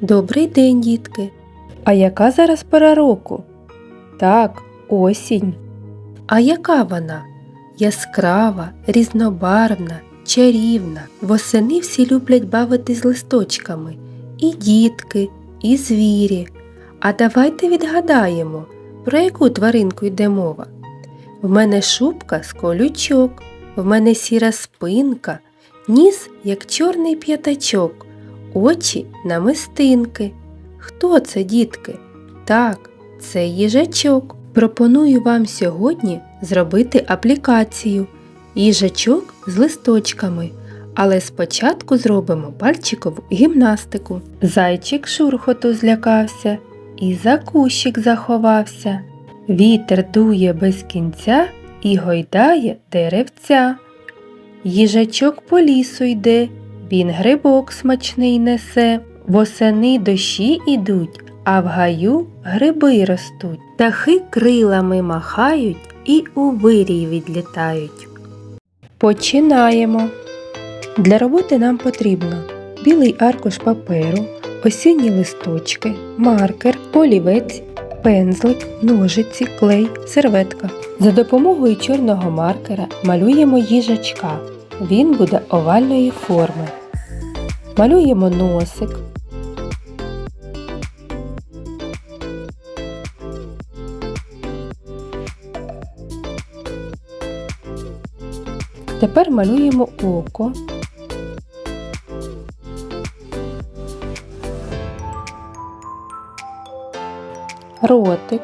Добрий день, дітки. А яка зараз пора року? Так, осінь. А яка вона? Яскрава, різнобарвна, чарівна. Восени всі люблять бавитись листочками. І дітки, і звірі. А давайте відгадаємо, про яку тваринку йде мова. В мене шубка з колючок, в мене сіра спинка, ніс, як чорний п'ятачок, очі намистинки. Хто це, дітки? Так, це їжачок. Пропоную вам сьогодні зробити аплікацію їжачок з листочками. Але спочатку зробимо пальчикову гімнастику. Зайчик шурхоту злякався і за кущик заховався. Вітер дує без кінця і гойдає деревця. Їжачок по лісу йде, він грибок смачний несе. Восени дощі ідуть, а в гаю гриби ростуть. Птахи крилами махають і у вирій відлітають. Починаємо. Для роботи нам потрібно білий аркуш паперу, осінні листочки, маркер, олівець, пензлик, ножиці, клей, серветка. За допомогою чорного маркера малюємо їжачка. Він буде овальної форми. Малюємо носик. Тепер малюємо око. Ротик.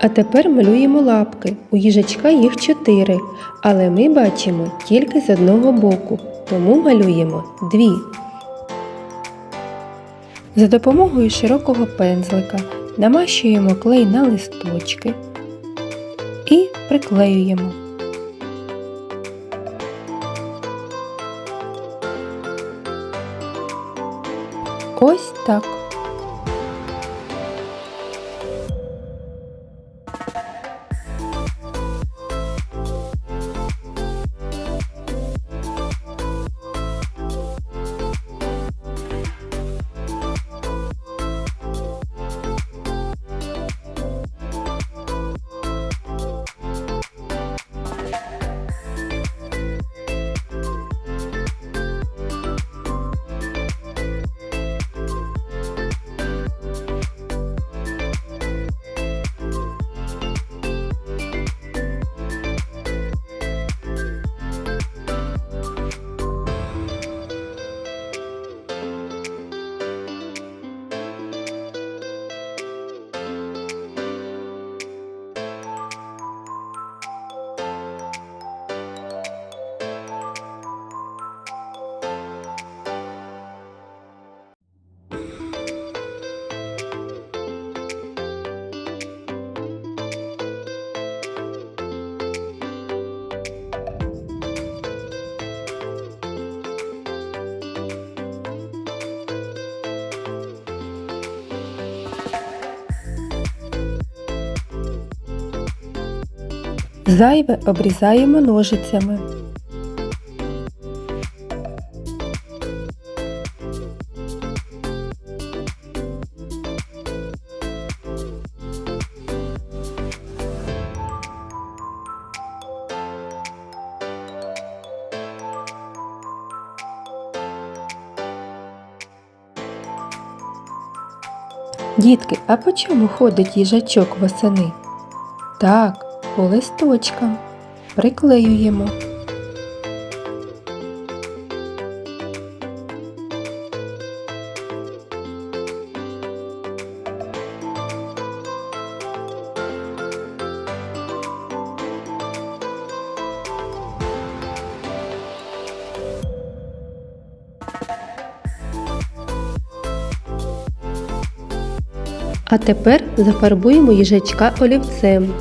А тепер малюємо лапки. У їжачка їх чотири, але ми бачимо тільки з одного боку, тому малюємо дві. За допомогою широкого пензлика намащуємо клей на листочки і приклеюємо. Ось так. Зайве обрізаємо ножицями. Дітки, а по чому ходить їжачок восени? Так, по листочкам. Приклеюємо. А тепер зафарбуємо їжачка олівцем.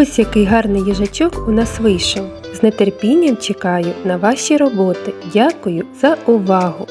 Ось який гарний їжачок у нас вийшов. З нетерпінням чекаю на ваші роботи. Дякую за увагу!